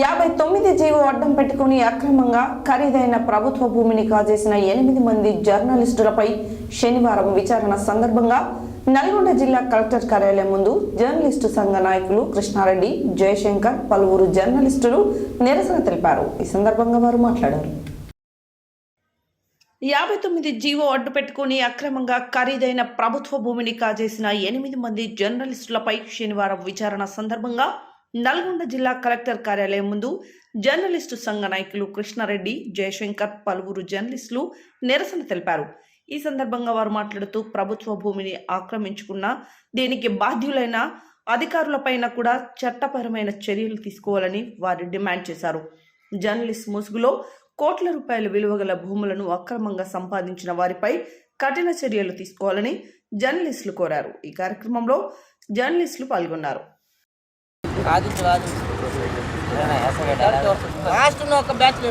యాభై తొమ్మిది జీవో అడ్డం పెట్టుకుని అక్రమంగా ఖరీదైన ప్రభుత్వ భూమిని కాజేసిన ఎనిమిది మంది జర్నలిస్టులపై శనివారం విచారణ సందర్భంగా నల్గొండ జిల్లా కలెక్టర్ కార్యాలయం ముందు జర్నలిస్టు సంఘ నాయకులు కృష్ణారెడ్డి జయశంకర్ పలువురు జర్నలిస్టులు నిరసన తెలిపారు. ఈ సందర్భంగా వారు మాట్లాడారు. యాభై తొమ్మిది జీవో అడ్డు పెట్టుకుని అక్రమంగా ఖరీదైన ప్రభుత్వ భూమిని కాజేసిన ఎనిమిది మంది జర్నలిస్టులపై శనివారం విచారణ సందర్భంగా నల్గొండ జిల్లా కలెక్టర్ కార్యాలయం ముందు జర్నలిస్టు సంఘ నాయకులు కృష్ణారెడ్డి జయశంకర్ పలువురు జర్నలిస్టులు నిరసన తెలిపారు. ఈ సందర్భంగా వారు మాట్లాడుతూ ప్రభుత్వ భూమిని ఆక్రమించుకున్న దీనికి బాధ్యులైన అధికారులపైన కూడా చట్టపరమైన చర్యలు తీసుకోవాలని వారు డిమాండ్ చేశారు. జర్నలిస్ట్ ముసుగులో కోట్ల రూపాయల విలువగల భూములను అక్రమంగా సంపాదించిన వారిపై కఠిన చర్యలు తీసుకోవాలని జర్నలిస్టులు కోరారు. ఈ కార్యక్రమంలో జర్నలిస్టులు పాల్గొన్నారు. కాదు కాదు లాస్ట్ ఒక బ్యాచ్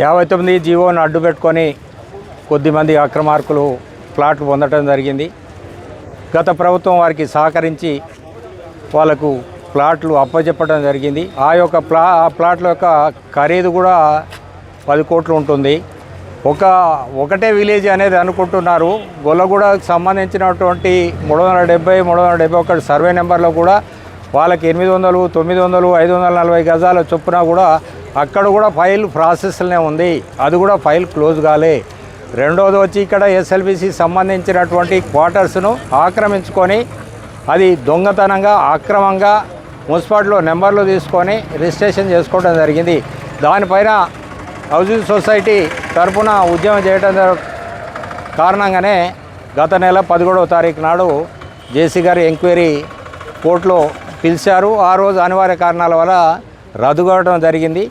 యాభై తొమ్మిది జీవోను అడ్డు పెట్టుకొని కొద్దిమంది అక్రమార్కులు ప్లాట్లు పొందటం జరిగింది. గత ప్రభుత్వం వారికి సహకరించి వాళ్ళకు ప్లాట్లు అప్పచెప్పడం జరిగింది. ఆ యొక్క ప్లా ఆ ప్లాట్ల యొక్క ఖరీదు కూడా పది కోట్లు ఉంటుంది. ఒక ఒకటే విలేజ్ అనేది అనుకుంటున్నారు. గొల్లగూడకు సంబంధించినటువంటి మూడు వందల డెబ్బై మూడు వందల డెబ్బై ఒకటి సర్వే నెంబర్లో కూడా వాళ్ళకి ఎనిమిది వందలు తొమ్మిది వందలు ఐదు వందల నలభై గజాల చొప్పున కూడా అక్కడ కూడా ఫైల్ ప్రాసెస్లోనే ఉంది. అది కూడా ఫైల్ క్లోజ్ కాలే. రెండోది వచ్చి ఇక్కడ ఎస్ఎల్బిసి సంబంధించినటువంటి క్వార్టర్స్ను ఆక్రమించుకొని అది దొంగతనంగా అక్రమంగా మున్సిపాలిటీలో నెంబర్లు తీసుకొని రిజిస్ట్రేషన్ చేసుకోవడం జరిగింది. దానిపైన హౌసింగ్ సొసైటీ తరపున ఉద్యమం చేయడం కారణంగానే గత నెల పదకొండవ తారీఖు నాడు జేసీ గారి ఎంక్వైరీ కోర్టులో పిలిచారు. ఆ రోజు అనివార్య కారణాల వల్ల రద్దు కావడం జరిగింది.